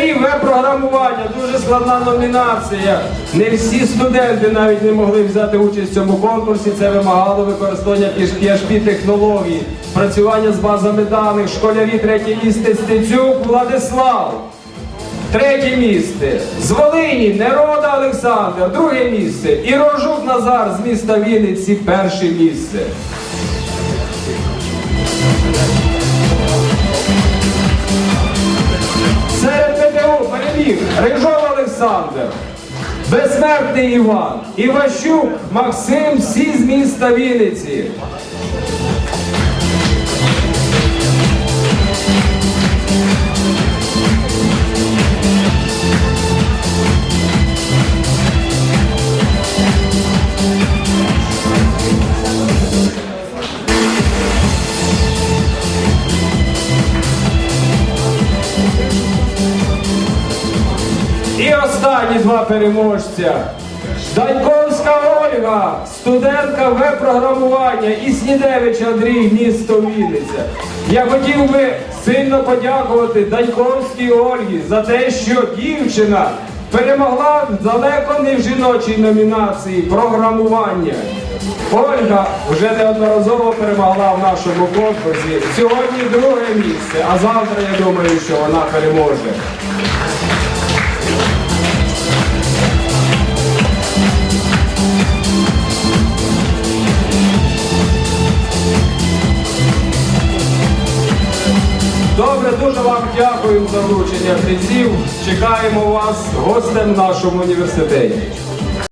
Школярі веб-програмування, дуже складна номінація. Не всі студенти навіть не могли взяти участь в цьому конкурсі. Це вимагало використання PHP технологій, працювання з базами даних. Школярі третє місце Стецюк Владислав. Третє місце. З Волині Нерода Олександр. Друге місце. І Рожук Назар з міста Вінниці. Перше місце. ПТУ Рижов Олександр, Безсмертний Іван, Іващук Максим, всі з міста Вінниці. І останні два переможця. Даньковська Ольга, студентка веб-програмування і Снідевич Андрій, місто Вінниця. Я хотів би сильно подякувати Даньковській Ольгі за те, що дівчина перемогла далеко не в жіночій номінації програмування. Ольга вже неодноразово перемогла в нашому конкурсі. Сьогодні друге місце, а завтра я думаю, що вона переможе. Добре, дуже вам дякую за вручення призів. Чекаємо вас гостем в нашому університеті.